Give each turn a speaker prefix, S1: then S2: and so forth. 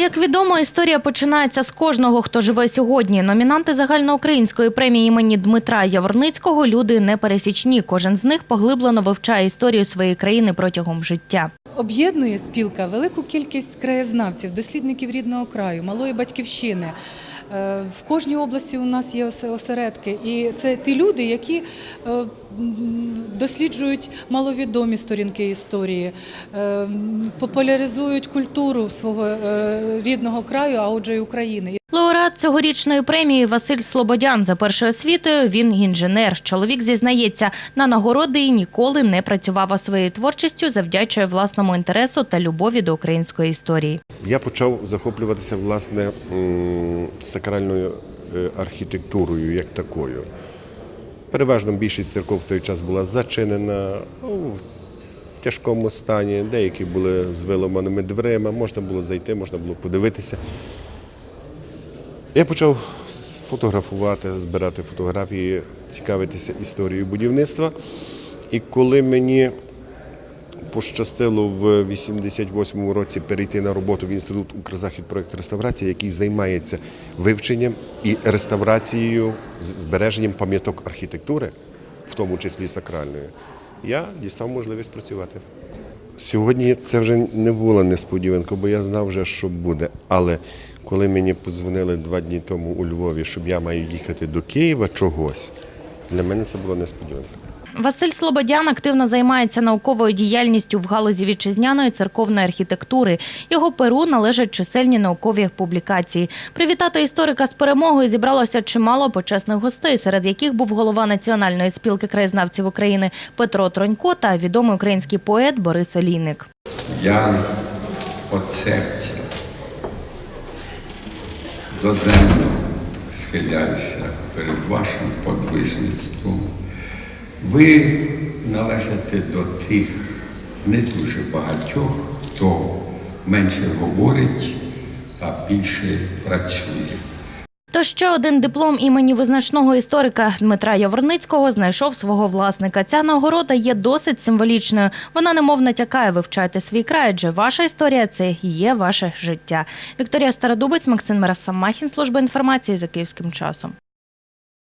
S1: Як відомо, історія починається з кожного, хто живе сьогодні. Номінанти загальноукраїнської премії імені Дмитра Яворницького люди непересічні. Кожен з них поглиблено вивчає історію своєї країни протягом життя.
S2: Об'єднує спілка велику кількість краєзнавців, дослідників рідного краю, малої батьківщини. Е, В кожній області у нас є осередки, і це ті люди, які е, досліджують маловідомі сторінки історії, е, популяризують культуру свого рідного краю, а отже й України.
S1: Лауреат цьогорічної премії Василь Слободян за першою освітою. Він інженер. Чоловік зізнається, на нагороди і ніколи не працював а своєю творчістю, завдячує власному інтересу та любові до української історії.
S3: Я почав захоплюватися власне сакральною е, архітектурою як такою. Переважно більшість церков в той час була зачинена ну, в тяжкому стані, деякі були з виламаними дверима, можна було зайти, можна було подивитися. Я почав фотографувати, збирати фотографії, цікавитися історією будівництва. І коли мені пощастило в 88-му році перейти на роботу в інститут Укрзахід проєкт реставрації, який займається вивченням і реставрацією, збереженням пам'яток архітектури, в тому числі сакральної. Я дістав можливість працювати. Сьогодні це вже не була несподіванка, бо я знав вже, що буде. Але коли мені подзвонили два дні тому у Львові, щоб я маю їхати до Києва чогось, для мене це була несподіванка.
S1: Василь Слободян активно займається науковою діяльністю в галузі вітчизняної церковної архітектури. Його перу належать чисельні наукові публікації. Привітати історика з перемогою зібралося чимало почесних гостей, серед яких був голова Національної спілки краєзнавців України Петро Тронько та відомий український поет Борис Олійник.
S4: Я від серця доземно схиляюся перед вашим подвижництвом. Ви належите до тих не дуже багатьох, хто менше говорить, а більше працює.
S1: То ще один диплом імені визначного історика Дмитра Яворницького знайшов свого власника. Ця нагорода є досить символічною. Вона немов натякає вивчайте свій край, адже ваша історія це і є ваше життя. Вікторія Стародубець, Максим Мирасамахін, служба інформації за київським часом.